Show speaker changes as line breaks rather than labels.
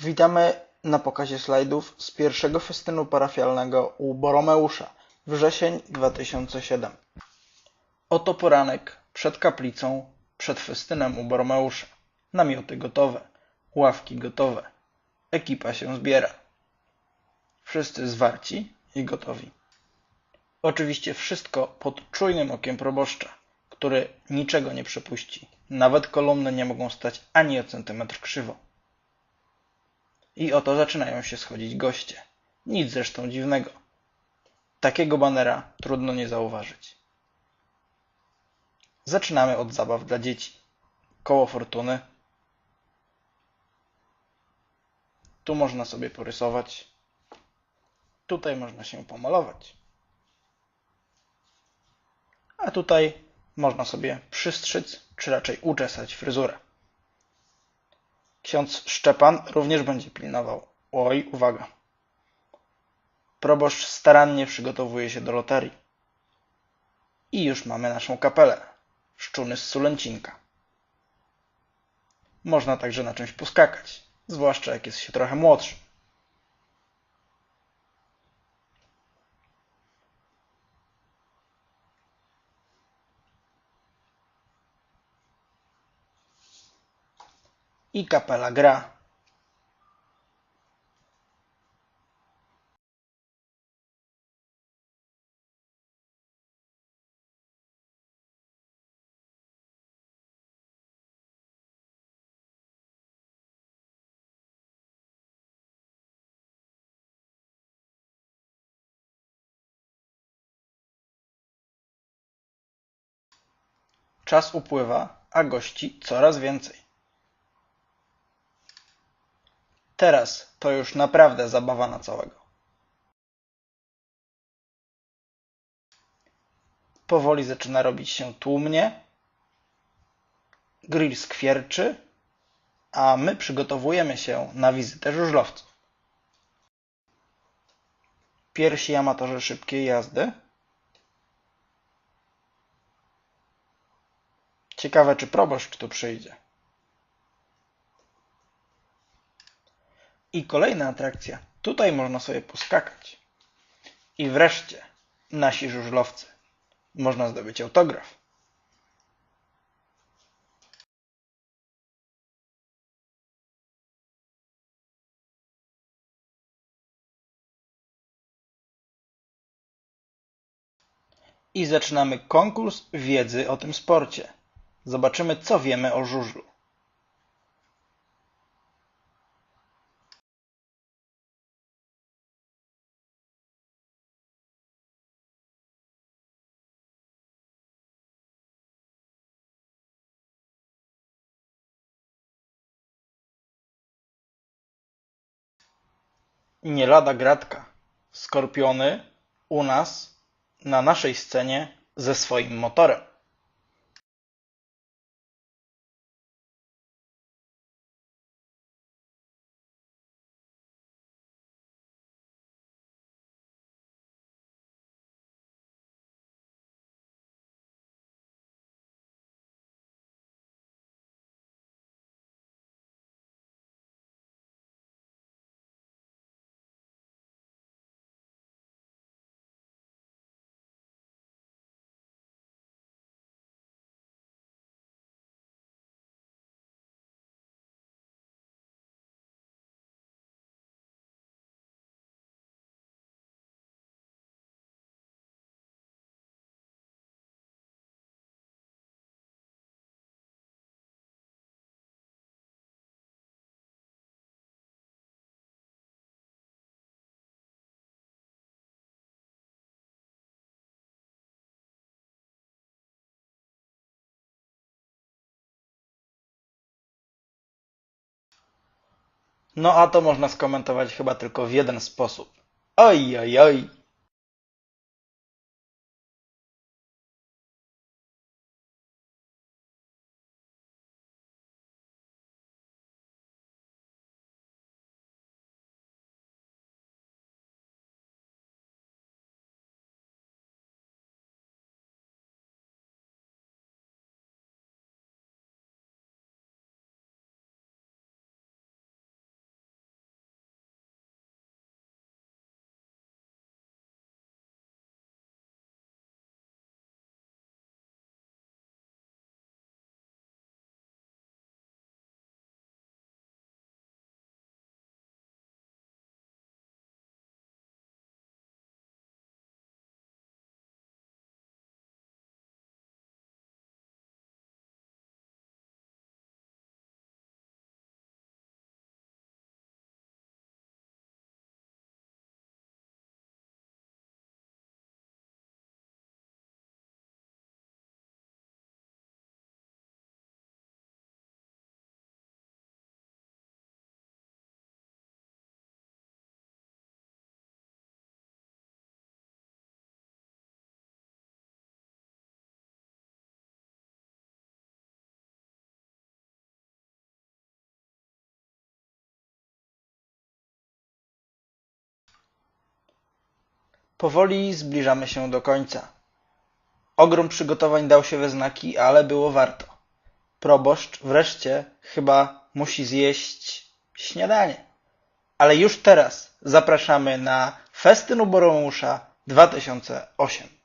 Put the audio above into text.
Witamy na pokazie slajdów z pierwszego festynu parafialnego u Boromeusza, wrzesień 2007. Oto poranek przed kaplicą, przed festynem u Boromeusza. Namioty gotowe, ławki gotowe, ekipa się zbiera. Wszyscy zwarci i gotowi. Oczywiście wszystko pod czujnym okiem proboszcza, który niczego nie przepuści. Nawet kolumny nie mogą stać ani o centymetr krzywo. I oto zaczynają się schodzić goście. Nic zresztą dziwnego. Takiego banera trudno nie zauważyć. Zaczynamy od zabaw dla dzieci. Koło fortuny. Tu można sobie porysować. Tutaj można się pomalować. A tutaj można sobie przystrzyc, czy raczej uczesać fryzurę. Ksiądz Szczepan również będzie pilnował. Oj, uwaga. Proboszcz starannie przygotowuje się do loterii. I już mamy naszą kapelę. Szczuny z Sulęcinka. Można także na czymś poskakać, zwłaszcza jak jest się trochę młodszy. I kapela gra. Czas upływa, a gości coraz więcej. Teraz to już naprawdę zabawa na całego. Powoli zaczyna robić się tłumnie. Grill skwierczy, a my przygotowujemy się na wizytę żużlowców. Pierwsi amatorzy szybkiej jazdy. Ciekawe, czy proboszcz tu przyjdzie. I kolejna atrakcja. Tutaj można sobie poskakać. I wreszcie nasi żużlowcy. Można zdobyć autograf. I zaczynamy konkurs wiedzy o tym sporcie. Zobaczymy, co wiemy o żużlu. Nie lada gratka. Skorpiony u nas, na naszej scenie, ze swoim motorem. No a to można skomentować chyba tylko w jeden sposób. Oj, oj, oj. Powoli zbliżamy się do końca. Ogrom przygotowań dał się we znaki, ale było warto. Proboszcz wreszcie chyba musi zjeść śniadanie. Ale już teraz zapraszamy na Festyn u Boromusza 2008.